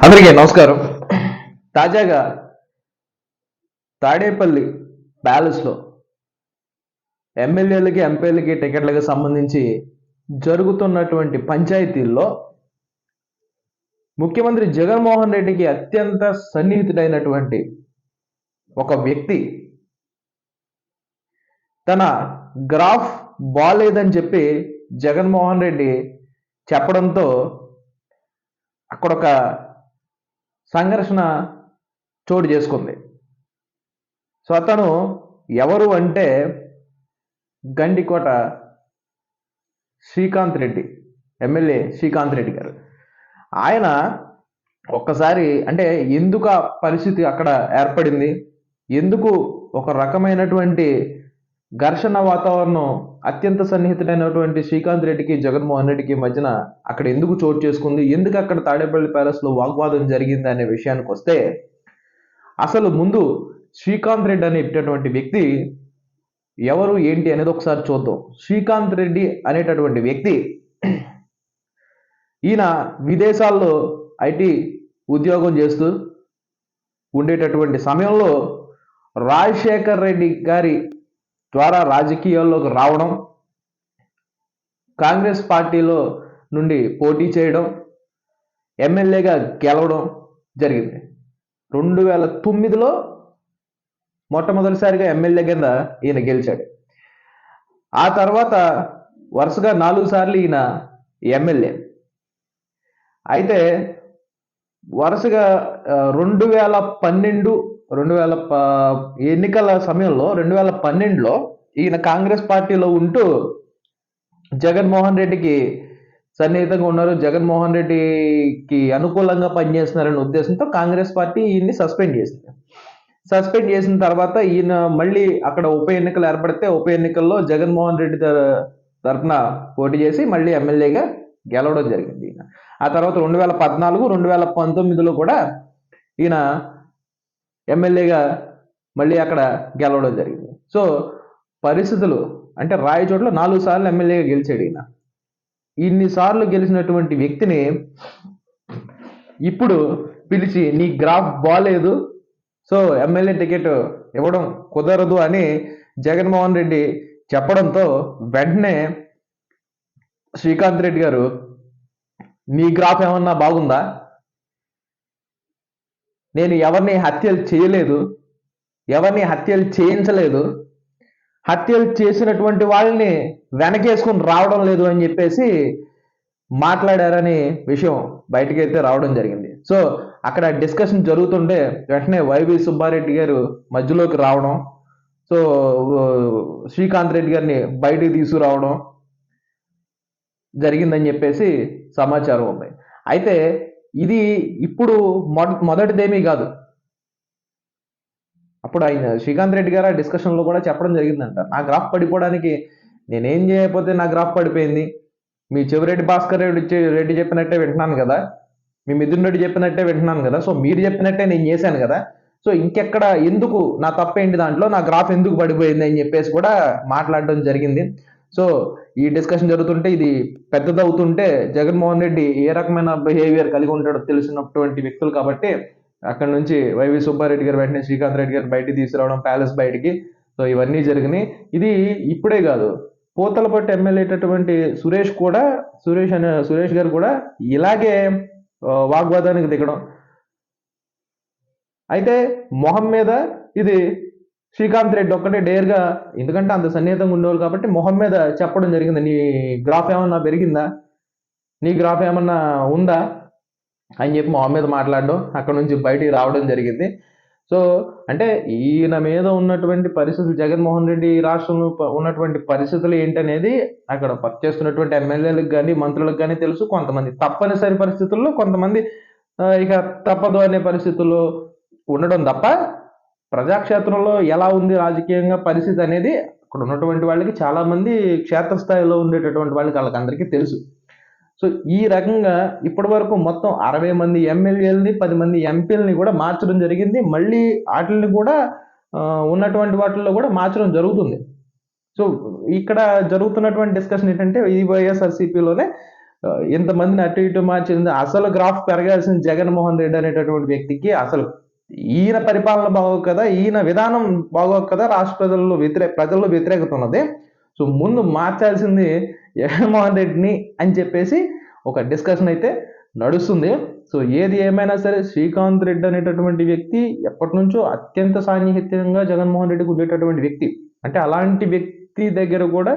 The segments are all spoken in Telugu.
అందరికీ నమస్కారం. తాజాగా తాడేపల్లి ప్యాలెస్లో ఎమ్మెల్యేలకి ఎంపీలకి టికెట్లకు సంబంధించి జరుగుతున్నటువంటి పంచాయతీల్లో ముఖ్యమంత్రి జగన్మోహన్ రెడ్డికి అత్యంత సన్నిహితుడైనటువంటి ఒక వ్యక్తి. తన గ్రాఫ్ బాగాలేదని చెప్పి జగన్మోహన్ రెడ్డి చెప్పడంతో అక్కడ ఒక సంఘర్షణ చోటు చేసుకుంది. సో అతను ఎవరు అంటే గండికోట శ్రీకాంత్ రెడ్డి ఎమ్మెల్యే శ్రీకాంత్ రెడ్డి గారు. ఆయన ఒక్కసారి అంటే ఎందుకు ఆ పరిస్థితి అక్కడ ఏర్పడింది? ఎందుకు ఒక రకమైనటువంటి ఘర్షణ వాతావరణం అత్యంత సన్నిహితుడైనటువంటి శ్రీకాంత్ రెడ్డికి జగన్మోహన్ రెడ్డికి మధ్యన అక్కడ ఎందుకు చోటు చేసుకుంది? ఎందుకు అక్కడ తాడేపల్లి ప్యాలెస్లో వాగ్వాదం జరిగింది అనే విషయానికి వస్తే అసలు ముందు శ్రీకాంత్ రెడ్డి అనేటటువంటి వ్యక్తి ఎవరు ఏంటి అనేది ఒకసారి చూద్దాం. శ్రీకాంత్ రెడ్డి అనేటటువంటి వ్యక్తి ఈయన విదేశాల్లో ఐటీ ఉద్యోగం చేస్తూ ఉండేటటువంటి సమయంలో రాజశేఖర్ రెడ్డి గారి ద్వారా రాజకీయాల్లోకి రావడం కాంగ్రెస్ పార్టీలో నుండి పోటీ చేయడం ఎమ్మెల్యేగా గెలవడం జరిగింది. రెండు వేల తొమ్మిదిలో మొట్టమొదటిసారిగా ఎమ్మెల్యే కింద ఈయన గెలిచాడు. ఆ తర్వాత వరుసగా నాలుగు సార్లు ఈయన ఎమ్మెల్యే. అయితే వరుసగా రెండు వేల పన్నెండు రెండు వేల ప- ఎన్నికల సమయంలో రెండు వేల పన్నెండులో ఈయన కాంగ్రెస్ పార్టీలో ఉంటూ జగన్మోహన్ రెడ్డికి సన్నిహితంగా ఉన్నారు. జగన్మోహన్ రెడ్డికి అనుకూలంగా పనిచేస్తున్నారనే ఉద్దేశంతో కాంగ్రెస్ పార్టీ ఈయన్ని సస్పెండ్ చేసింది. సస్పెండ్ చేసిన తర్వాత ఈయన మళ్ళీ అక్కడ ఉప ఎన్నికలు ఏర్పడితే ఉప ఎన్నికల్లో జగన్మోహన్ రెడ్డి తరఫున పోటీ చేసి మళ్ళీ ఎమ్మెల్యేగా గెలవడం జరిగింది ఈయన. ఆ తర్వాత రెండు వేల పద్నాలుగు రెండు వేల పంతొమ్మిదిలో కూడా ఈయన ఎమ్మెల్యేగా మళ్ళీ అక్కడ గెలవడం జరిగింది. సో పరిస్థితులు అంటే రాయచోట్ల నాలుగు సార్లు ఎమ్మెల్యేగా గెలిచాడు ఈయన. ఇన్నిసార్లు గెలిచినటువంటి వ్యక్తిని ఇప్పుడు పిలిచి నీ గ్రాఫ్ బాగాలేదు సో ఎమ్మెల్యే టికెట్ ఇవ్వడం కుదరదు అని జగన్మోహన్ రెడ్డి చెప్పడంతో వెంటనే శ్రీకాంత్ రెడ్డి గారు నీ గ్రాఫ్ ఏమన్నా బాగుందా? నేను ఎవరిని హత్యలు చేయలేదు ఎవరిని హత్యలు చేయించలేదు హత్యలు చేసినటువంటి వాళ్ళని వెనకేసుకుని రావడం లేదు అని చెప్పేసి మాట్లాడారని విషయం బయటకైతే రావడం జరిగింది. సో అక్కడ డిస్కషన్ జరుగుతుంటే వెంటనే వైవి సుబ్బారెడ్డి గారు మధ్యలోకి రావడం సో శ్రీకాంత్ రెడ్డి గారిని బయటికి తీసుకురావడం జరిగిందని చెప్పేసి సమాచారం ఉంది. అయితే ఇది ఇప్పుడు మొదటిదేమీ కాదు. అప్పుడు ఆయన శ్రీకాంత్ రెడ్డి గారు ఆ డిస్కషన్లో కూడా చెప్పడం జరిగిందంట. నా గ్రాఫ్ పడిపోవడానికి నేనేం చేయకపోతే నా గ్రాఫ్ పడిపోయింది. మీ చెవిరెడ్డి భాస్కర్ రెడ్డి రెడ్డి చెప్పినట్టే వింటున్నాను కదా. మీ మిథున్ రెడ్డి చెప్పినట్టే వింటున్నాను కదా. సో మీరు చెప్పినట్టే నేను చేశాను కదా. సో ఇంకెక్కడ ఎందుకు నా తప్పేంటి దాంట్లో నా గ్రాఫ్ ఎందుకు పడిపోయింది అని చెప్పేసి కూడా మాట్లాడడం జరిగింది. సో ఈ డిస్కషన్ జరుగుతుంటే ఇది పెద్దదవుతుంటే జగన్మోహన్ రెడ్డి ఏ రకమైన బిహేవియర్ కలిగి ఉంటాడో తెలిసినటువంటి వ్యక్తులు కాబట్టి అక్కడ నుంచి వైవి సుబ్బారెడ్డి గారు వెంటనే శ్రీకాంత్ రెడ్డి గారు బయటికి తీసుకురావడం ప్యాలెస్ బయటికి. సో ఇవన్నీ జరిగినాయి. ఇది ఇప్పుడే కాదు. పోతలపట్టు ఎమ్మెల్యే సురేష్ కూడా సురేష్ అనే సురేష్ గారు కూడా ఇలాగే వాగ్వాదానికి దిగడం. అయితే మొహం మీద ఇది శ్రీకాంత్ రెడ్డి ఒక్కటే డేర్గా ఎందుకంటే అంత సన్నిహితంగా ఉండేవాళ్ళు కాబట్టి మొహం మీద చెప్పడం జరిగింది. నీ గ్రాఫ్ ఏమన్నా పెరిగిందా? నీ గ్రాఫ్ ఏమన్నా ఉందా? అని చెప్పి మొహం మీద మాట్లాడడం అక్కడ నుంచి బయటికి రావడం జరిగింది. సో అంటే ఈయన మీద ఉన్నటువంటి పరిస్థితులు జగన్మోహన్ రెడ్డి ఈ రాష్ట్రంలో ఉన్నటువంటి పరిస్థితులు ఏంటనేది అక్కడ పనిచేస్తున్నటువంటి ఎమ్మెల్యేలకు కానీ మంత్రులకు కానీ తెలుసు. కొంతమంది తప్పనిసరి పరిస్థితుల్లో కొంతమంది ఇక తప్పదు అనే పరిస్థితుల్లో ఉండడం తప్ప ప్రజాక్షేత్రంలో ఎలా ఉంది రాజకీయంగా పరిస్థితి అనేది అక్కడ ఉన్నటువంటి వాళ్ళకి చాలామంది క్షేత్రస్థాయిలో ఉండేటటువంటి వాళ్ళకి వాళ్ళకందరికీ తెలుసు. సో ఈ రకంగా ఇప్పటి వరకు మొత్తం అరవై మంది ఎమ్మెల్యేలని పది మంది ఎంపీలని కూడా మార్చడం జరిగింది. మళ్ళీ వాటిని కూడా ఉన్నటువంటి వాటిల్లో కూడా మార్చడం జరుగుతుంది. సో ఇక్కడ జరుగుతున్నటువంటి డిస్కషన్ ఏంటంటే ఈ వైఎస్ఆర్సీపీలోనే ఇంతమందిని అటు ఇటు మార్చింది అసలు గ్రాఫ్ పెరగాల్సిన జగన్మోహన్ రెడ్డి అనేటటువంటి వ్యక్తికి అసలు. ఈయన పరిపాలన బాగోదు కదా ఈయన విధానం బాగోదు కదా రాష్ట్ర ప్రజల్లో వ్యతిరేక ప్రజల్లో వ్యతిరేకత ఉన్నది సో ముందు మార్చాల్సింది జగన్మోహన్ రెడ్డిని అని చెప్పేసి ఒక డిస్కషన్ అయితే నడుస్తుంది. సో ఏది ఏమైనా సరే శ్రీకాంత్ రెడ్డి అనేటటువంటి వ్యక్తి ఎప్పటి నుంచో అత్యంత సాన్నిహిత్యంగా జగన్మోహన్ రెడ్డికి ఉండేటటువంటి వ్యక్తి. అంటే అలాంటి వ్యక్తి దగ్గర కూడా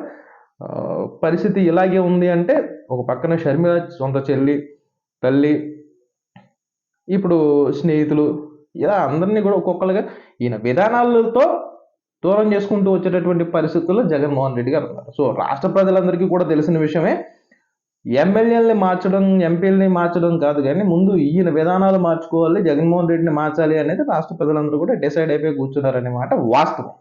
పరిస్థితి ఇలాగే ఉంది అంటే ఒక పక్కన షర్మిల సొంత చెల్లి తల్లి ఇప్పుడు స్నేహితులు ఇలా అందరినీ కూడా ఒక్కొక్కరుగా ఈయన విధానాలతో దూరం చేసుకుంటూ వచ్చేటటువంటి పరిస్థితుల్లో జగన్మోహన్ రెడ్డి గారు ఉన్నారు. సో రాష్ట్ర ప్రజలందరికీ కూడా తెలిసిన విషయమే ఎమ్మెల్యేలని మార్చడం ఎంపీలని మార్చడం కాదు కానీ ముందు ఈయన విధానాలు మార్చుకోవాలి జగన్మోహన్ రెడ్డిని మార్చాలి అనేది రాష్ట్ర ప్రజలందరూ కూడా డిసైడ్ అయిపోయి కూర్చున్నారనే మాట వాస్తవం.